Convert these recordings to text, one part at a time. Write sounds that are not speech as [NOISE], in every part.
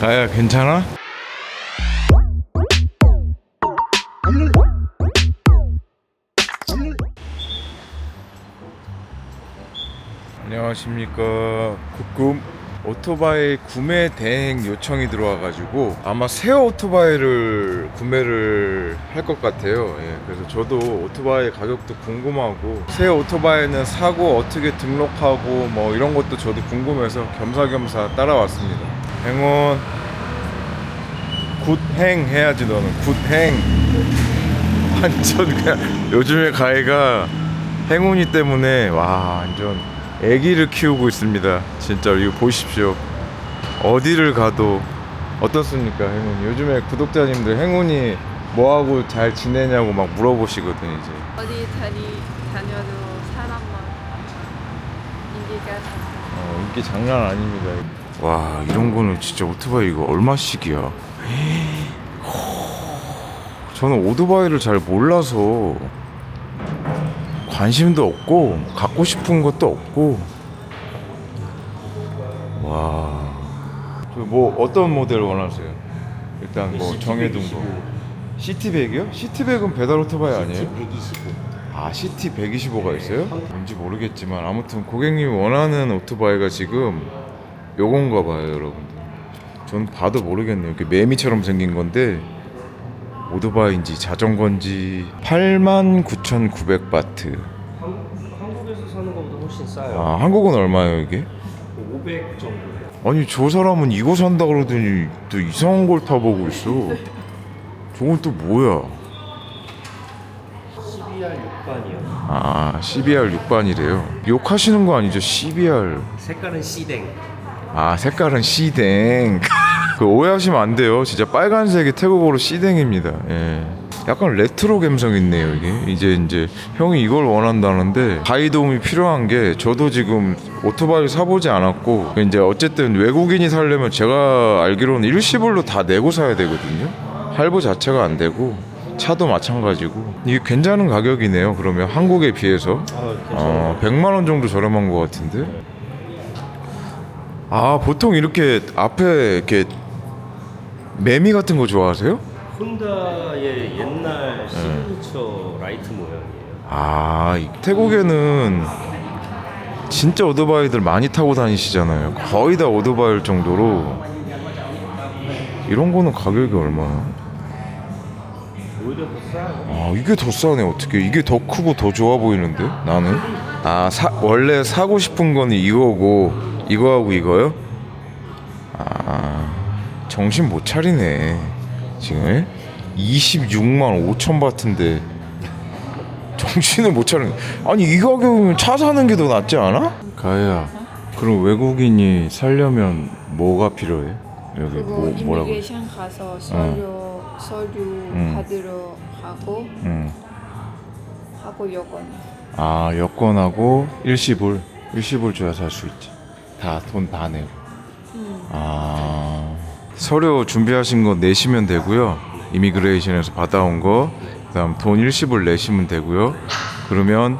가야 괜찮아? 안녕하십니까 국금 오토바이 구매 대행 요청이 들어와가지고 아마 새 오토바이를 구매를 할 것 같아요. 예, 그래서 저도 오토바이 가격도 궁금하고 새 오토바이는 사고 어떻게 등록하고 뭐 이런 것도 저도 궁금해서 겸사겸사 따라왔습니다. 행운. 굿행 해야지 너는. 굿행. 완전 그냥 요즘에 가이가 행운이 때문에 와 완전 애기를 키우고 있습니다. 진짜 이거 보십시오. 어디를 가도 어떻습니까 행운이? 요즘에 구독자님들 행운이 뭐하고 잘 지내냐고 막 물어보시거든 이제. 어디 다니 다녀도 사람만 인기가 어, 인기 장난 아닙니다 와 이런 거는 진짜 오토바이 이거 얼마씩이야 저는 오토바이를 잘 몰라서 관심도 없고 갖고 싶은 것도 없고 와 뭐 어떤 모델 원하세요? 일단 뭐 정해둔 거 시티백이요? 시티백은 배달 오토바이 아니에요? 125. 아 시티 125가 있어요? 뭔지 모르겠지만 아무튼 고객님이 원하는 오토바이가 지금 요건가 봐요 여러분들 전 봐도 모르겠네요 이렇게 매미처럼 생긴 건데 오토바이인지 자전거인지 89,900바트 한국에서 사는 것보다 훨씬 싸요. 아 한국은 얼마예요 이게? 500 정도. 아니 저 사람은 이거 산다 그러더니 또 이상한 걸 타보고 있어 저건 또 뭐야 12R 6반이요. 아 CBR 6반이래요 욕하시는 거 아니죠 CBR 색깔은 C댕. 아 색깔은 C댕. 그 오해하시면 안 돼요. 진짜 빨간색이 태국어로 C댕입니다. 예. 약간 레트로 감성 있네요 이게. 이제 이제 형이 이걸 원한다는데 가이 도움이 필요한 게 저도 지금 오토바이 사보지 않았고 이제 어쨌든 외국인이 살려면 제가 알기로는 일시불로 다 내고 사야 되거든요. 할부 자체가 안 되고 차도 마찬가지고. 이게 괜찮은 가격이네요 그러면 한국에 비해서. 아, 어, 100만 원 정도 저렴한 것 같은데. 아 보통 이렇게 앞에 이렇게 매미 같은 거 좋아하세요? 혼다의 옛날 시그니처 라이트 모양이에요. 아 이- 태국에는 진짜 오토바이들 많이 타고 다니시잖아요. 거의 다 오토바이일 정도로 이런 거는 가격이 얼마야? 오히려 더 싸요. 아 이게 더 싸네 어떻게 이게 더 크고 더 좋아 보이는데 나는 아 사, 원래 사고 싶은 거는 이거고 이거하고 이거요? 아 정신 못 차리네. 지금 26만 5천 바트인데 정신을 못 차리네. 아니 이 가격이면 차 사는 게 더 낫지 않아? 가야 그럼 외국인이 살려면 뭐가 필요해? 여기 뭐 뭐라고 이미그레이션 가서 서류 서류 음. 받으러 가고 응. 하고 여권. 아 여권하고 일시불 일시불 줘야 살 수 있지 다 돈 다 내고. 아. 서류 준비하신 거 내시면 되고요. 이미그레이션에서 받아온 거 그다음 돈 일시불 내시면 되고요. 그러면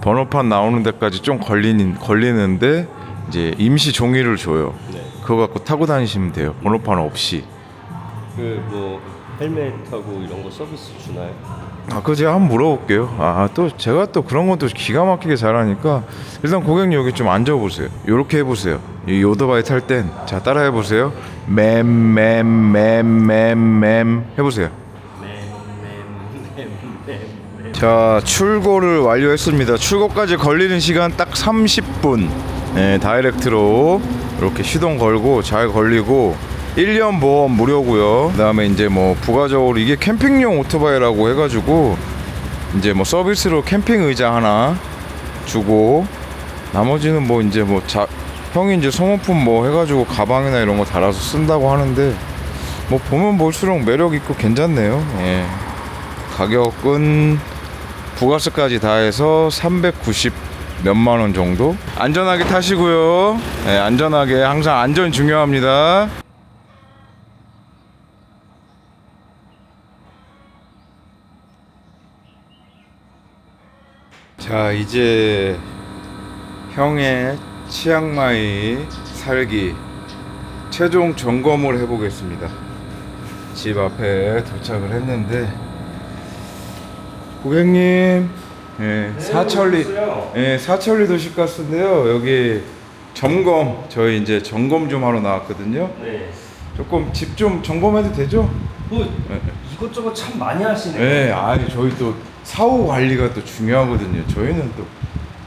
번호판 나오는 데까지 좀 걸리는 걸리는데 이제 임시 종이를 줘요. 네. 그거 갖고 타고 다니시면 돼요. 번호판 없이. 그 뭐 헬멧하고 이런 거 서비스 주나요? 아, 그거 제가 한번 물어볼게요. 아, 또 제가 또 그런 것도 기가 막히게 잘하니까 일단 고객님 여기 좀 앉아 보세요. 요렇게 해 보세요. 이 오토바이 탈 땐 자 따라 해 보세요. 맴맴맴맴맴 해 보세요. 자 출고를 완료했습니다. 출고까지 걸리는 시간 딱 30분. 네, 다이렉트로 이렇게 시동 걸고 잘 걸리고 1년 보험 무료고요. 그다음에 이제 뭐 부가적으로 이게 캠핑용 오토바이라고 해가지고 이제 뭐 서비스로 캠핑 의자 하나 주고 나머지는 뭐 이제 뭐 자, 형이 이제 소모품 뭐 해가지고 가방이나 이런 거 달아서 쓴다고 하는데 뭐 보면 볼수록 매력 있고 괜찮네요. 예. 가격은 부가세까지 다 해서 390 몇만 원 정도. 안전하게 타시고요. 네, 안전하게 항상 안전 중요합니다. 자, 이제 형의 치앙마이 살기 최종 점검을 해보겠습니다. 집 앞에 도착을 했는데 고객님, 예, 사천리, 예, 사천리 도시가스인데요. 여기 점검 저희 이제 점검 좀 하러 나왔거든요. 네. 조금 집 좀 점검해도 되죠? 뭐 이것저것 참 많이 하시네요. 네, 아니 저희 또 사후 관리가 또 중요하거든요. 저희는 또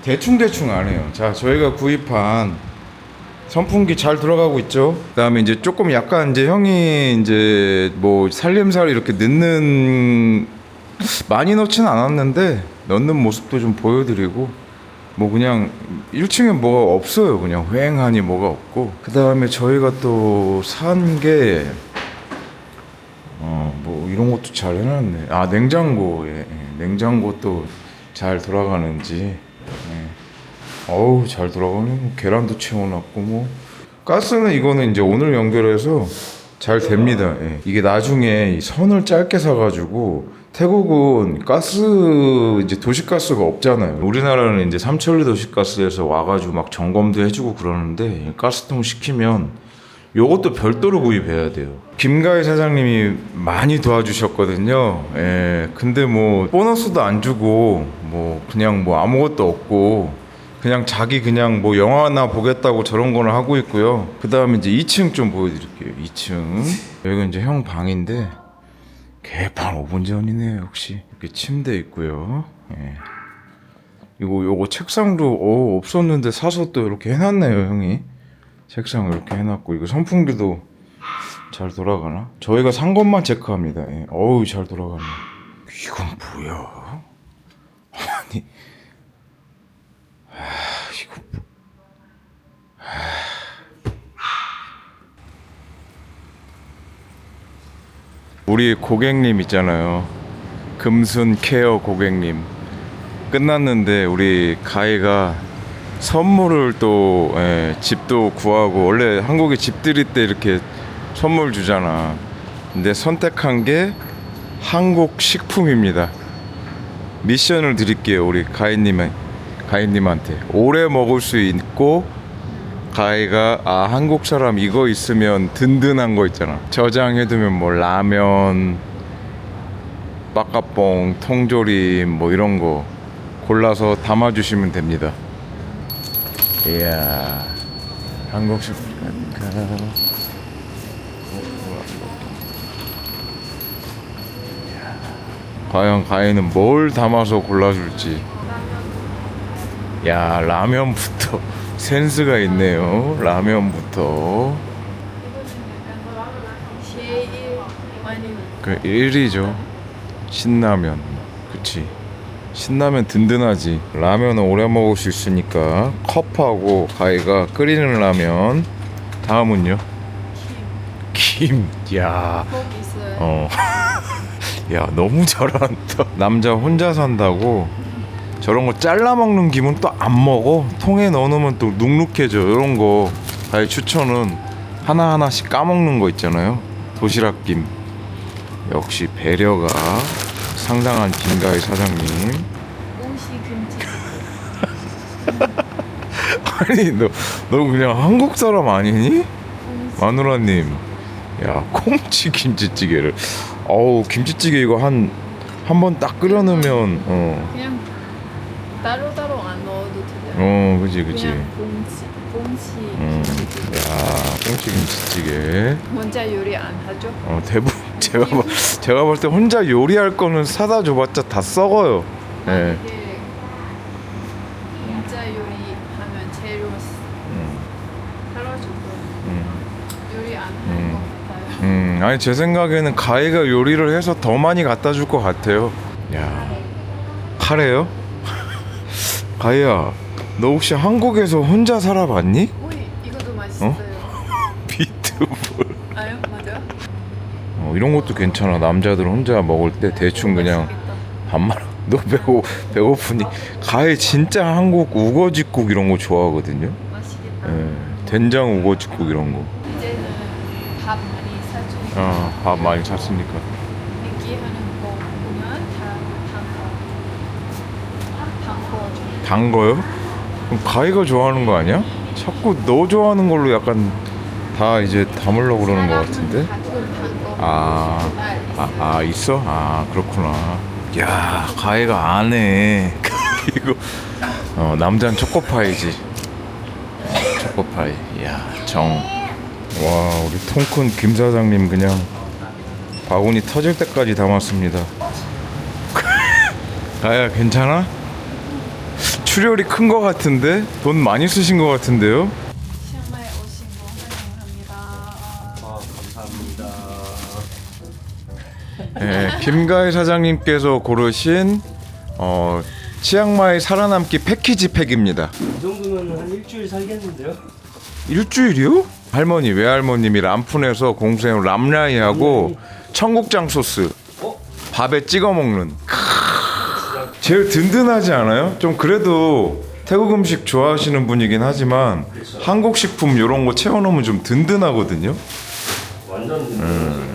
대충 대충 안 해요. 자, 저희가 구입한 선풍기 잘 들어가고 있죠. 그다음에 이제 조금 약간 이제 형이 이제 뭐 살림살 이렇게 넣는 많이 넣지는 않았는데 넣는 모습도 좀 보여드리고 뭐 그냥 1층에 뭐가 없어요. 그냥 휑하니 뭐가 없고 그다음에 저희가 또 산 게 어, 뭐 이런 것도 잘 해놨네. 아 냉장고에 예, 냉장고 또잘 돌아가는지. 예. 어우 잘 돌아가네. 뭐 계란도 채워놨고 뭐 가스는 이거는 이제 오늘 연결해서 잘 됩니다. 예. 이게 나중에 이 선을 짧게 사가지고 태국은 가스 이제 도시가스가 없잖아요. 우리나라는 이제 삼천리 도시가스에서 와가지고 막 점검도 해주고 그러는데 가스통 시키면 요것도 별도로 구입해야 돼요. 김가희 사장님이 많이 도와주셨거든요. 예. 근데 뭐 보너스도 안 주고 뭐 그냥 뭐 아무것도 없고 그냥 자기 그냥 뭐 영화나 보겠다고 저런 거는 하고 있고요. 그 다음에 이제 2층 좀 보여드릴게요. 2층 여기가 이제 형 방인데 개판 5분 전이네요. 역시 이렇게 침대 있고요. 예. 이거 요거 책상도 어, 없었는데 사서 또 이렇게 해놨네요, 형이. 책상 이렇게 해놨고 이거 선풍기도 잘 돌아가나? 저희가 산 것만 체크합니다. 예. 어우 잘 돌아가네. 이건 뭐야? 아니, 아 이거 뭐- 우리 고객님 있잖아요. 금순 케어 고객님. 끝났는데 우리 가이가 선물을 또 예, 집도 구하고 원래 한국에 집 들일 때 이렇게 선물 주잖아. 근데 선택한 게 한국 식품입니다. 미션을 드릴게요. 우리 가이님의 가이님한테 오래 먹을 수 있고 가이가 아 한국 사람 이거 있으면 든든한 거 있잖아. 저장해두면 뭐 라면, 빠까뽕, 통조림 뭐 이런 거 골라서 담아주시면 됩니다. 이야 한국식 과연 가인은 뭘 담아서 골라줄지. 야 라면부터 [LAUGHS] 센스가 있네요 라면부터. 그 1위죠. 신라면 그치 신라면 든든하지. 라면은 오래 먹을 수 있으니까 컵하고 가위가 끓이는 라면. 다음은요? 김야. 꼭 있어요. 어. [LAUGHS] 야 너무 잘한다. 남자 혼자 산다고? 저런 거 잘라 먹는 김은 또 안 먹어? 통에 넣어놓으면 또 눅눅해져. 이런 거. 가위 추천은 하나 하나씩 까먹는 거 있잖아요. 도시락 김. 역시 배려가 상당한 김가희 사장님 옷이 김치. [LAUGHS] 아니 너, 너 그냥 한국 사람 아니니? 마누라님 야 콩치 김치찌개를 어우 김치찌개 이거 한 한 번 딱 끓여 넣으면 어, 그냥 따로 따로 안 넣어도 돼요. 어 그지 그지 그냥 봉지 봉지 음. 김치. 야 콩치 김치찌개 혼자 요리 안 하죠? 어 대부분 [LAUGHS] 제가 봐- 제가 볼 때 혼자 요리할 거는 사다 줘봤자 다 썩어요 예 이게 혼자 요리하면 재료 사라지고 음. 요리 안 할 것 음. 같아요. 음, 아니 제 생각에는 가희가 요리를 해서 더 많이 갖다 줄 것 같아요. 야, 카레요? [LAUGHS] 가희야, 너 혹시 한국에서 혼자 살아봤니? 오이 이것도 맛있어요. [LAUGHS] 비트볼. 아요? 어, 이런 것도 괜찮아. 남자들 혼자 먹을 때 대충 그냥. 밥만. [LAUGHS] 너 배고 배고프니? 가희 진짜 한국 우거지국 이런 거 좋아하거든요. 맛있겠다. 예, 된장 우거지국 이런 거. 이제는 밥 많이 사주니까 아, 밥 많이 샀으니까. 느끼하는 거 보면 다단거 좀. 단 거요? 그럼 가희가 좋아하는 거 아니야? 자꾸 너 좋아하는 걸로 약간 다 이제 담으려고 그러는 것 같은데. 아, 아, 아 있어? 아 그렇구나. 야 가해가 안 해. 이거 어 남자는 초코파이지. 초코파이. 야 정. 와 우리 통큰 김 사장님 그냥 바구니 터질 때까지 담았습니다. [LAUGHS] 가야 괜찮아? 출혈이 큰것 같은데 돈 많이 쓰신 것 같은데요? 네, 김가희 사장님께서 고르신 어, 치앙마이 살아남기 패키지 팩입니다. 이 정도면 한 일주일 살겠는데요? 일주일이요? 할머니 외할머님이 람푼에서 공수해 람라이하고 청국장 소스 어? 밥에 찍어 먹는 제일 든든하지 않아요? 좀 그래도 태국 음식 좋아하시는 분이긴 하지만 한국 식품 이런 거 채워놓으면 좀 든든하거든요. 완전 든든하죠.